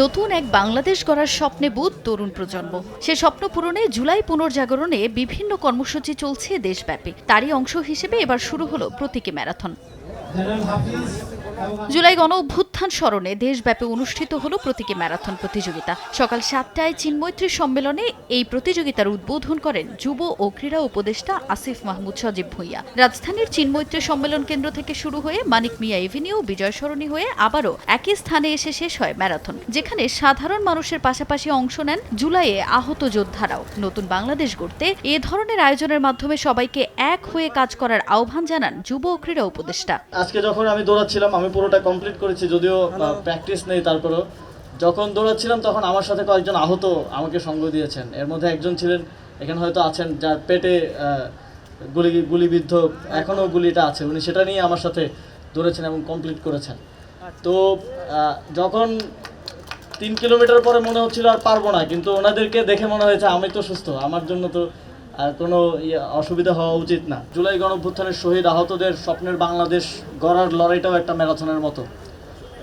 নতুন এক বাংলাদেশ গড়ার স্বপ্নে বুধ তরুণ প্রজন্ম। সে স্বপ্ন পূরণে জুলাই পুনর্জাগরণে বিভিন্ন কর্মসূচি চলছে দেশব্যাপী। তারই অংশ হিসেবে এবার শুরু হলো প্রতীকী ম্যারাথন। জুলাই গণ অভ্যুত্থান স্মরণে দেশব্যাপী অনুষ্ঠিত হলো প্রতীকী ম্যারাথন প্রতিযোগিতা। সকাল সাতটায় চিন্মৈত্রী সম্মেলনে এই প্রতিযোগিতার উদ্বোধন করেন যুব ও ক্রীড়া উপদেষ্টা আসিফ মাহমুদ সজীব ভুঁইয়া। রাজধানীর চিন্মৈত্রী সম্মেলন কেন্দ্র থেকে শুরু হয়ে মানিক মিয়া এভিনিউ, বিজয় সরণি হয়ে আবারও একই স্থানে এসে শেষ হয় ম্যারাথন, যেখানে সাধারণ মানুষের পাশাপাশি অংশ নেন জুলাইয়ে আহত যোদ্ধারাও। নতুন বাংলাদেশ গড়তে এ ধরনের আয়োজনের মাধ্যমে সবাইকে এক হয়ে কাজ করার আহ্বান জানান যুব ও ক্রীড়া উপদেষ্টা। আজকে যখন আমি দৌড়াচ্ছিলাম, আমি পুরোটা কমপ্লিট করেছি যদিও প্র্যাকটিস নেই তারপরেও। যখন দৌড়াচ্ছিলাম তখন আমার সাথে কয়েকজন আহত আমাকে সঙ্গ দিয়েছেন। এর মধ্যে একজন ছিলেন এখানে হয়তো আছেন যার পেটে গুলি গুলিবিদ্ধ এখনও গুলিটা আছে। উনি সেটা নিয়ে আমার সাথে দৌড়েছেন এবং কমপ্লিট করেছেন। তো যখন তিন কিলোমিটার পরে মনে হচ্ছিল আর পারব না কিন্তু ওনাদেরকে দেখে মনে হয়েছে আমি তো সুস্থ আমার জন্য তো আর কোনো ইয়ে অসুবিধা হওয়া উচিত না। জুলাই গণভ্যুত্থানের শহীদ আহতদের স্বপ্নের বাংলাদেশ গড়ার লড়াইটাও একটা ম্যারাথনের মতো।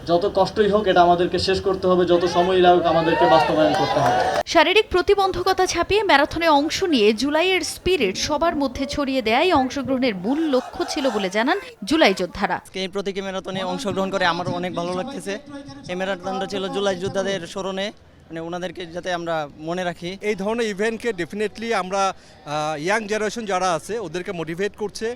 যত কষ্টই হোক এটা আমাদেরকে শেষ করতে হবে যত সময় লাগুক আমাদেরকে বাস্তবায়ন করতে হবে। শারীরিক প্রতিবন্ধকতা ছাপিয়ে ম্যারাথনে অংশ নিয়ে জুলাইয়ের স্পিরিট সবার মধ্যে ছড়িয়ে দেয়াই অংশগ্রহণের মূল লক্ষ্য ছিল বলে জানান জুলাই যোদ্ধারা। আজকে এই প্রতীকী ম্যারাথনে অংশগ্রহণ করে আমারও অনেক ভালো লাগতেছে। এই ম্যারাথনটা ছিল জুলাই যোদ্ধাদের স্মরণে। মানে ওনাদেরকে যাতে আমরা মনে রাখি। এই ধরনের ইভেন্টকে ডেফিনেটলি আমরা ইয়াং জেনারেশন যারা আছে ওদেরকে মোটিভেট করছে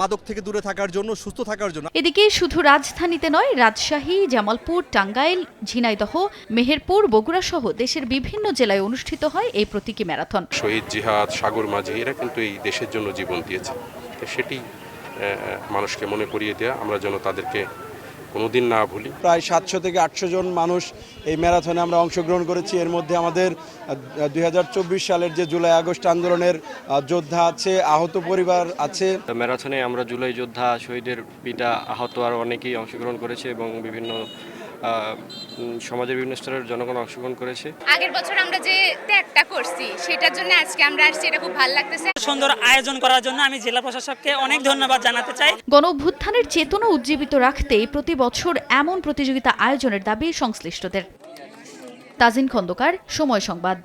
মাদক থেকে দূরে থাকার জন্য সুস্থ থাকার জন্য। এদিকে শুধু রাজধানীতে নয় রাজশাহী জামালপুর টাঙ্গাইল ঝিনাইদহ মেহেরপুর বগুড়া সহ দেশের বিভিন্ন জেলায় অনুষ্ঠিত হয় এই প্রতীকী ম্যারাথন। শহীদ জিহাদ সাগর মাঝি এরা কিন্তু এই দেশের জন্য জীবন দিয়েছে। সেটি মানুষকে মনে করিয়ে দেওয়া আমরা যেন তাদেরকে কোনোদিন না ভুলি। প্রায় সাতশো থেকে আটশো জন মানুষ এই ম্যারাথনে আমরা অংশগ্রহণ করেছি। এর মধ্যে আমাদের দুই হাজার চব্বিশ সালের যে জুলাই আগস্ট আন্দোলনের যোদ্ধা আছে আহত পরিবার আছে। ম্যারাথনে আমরা জুলাই যোদ্ধা শহীদের পিতা আহত আর অনেকেই অংশগ্রহণ করেছে এবং বিভিন্ন সমাজের বিভিন্ন স্তরের জনগণ অংশগ্রহণ করেছে। আগের বছর আমরা যে ত্যাগটা করছি সেটার জন্য আজকে আমরা আসছি এটা খুব ভালো লাগতেছে। সুন্দর আয়োজন করার জন্য আমি জেলা প্রশাসককে অনেক ধন্যবাদ জানাতে চাই। গণ অভ্যুত্থানের চেতনা উজ্জীবিত রাখতে প্রতি বছর এমন প্রতিযোগিতা আয়োজনের দাবি সংশ্লিষ্টদের। তাজিন খন্দকার সময় সংবাদ।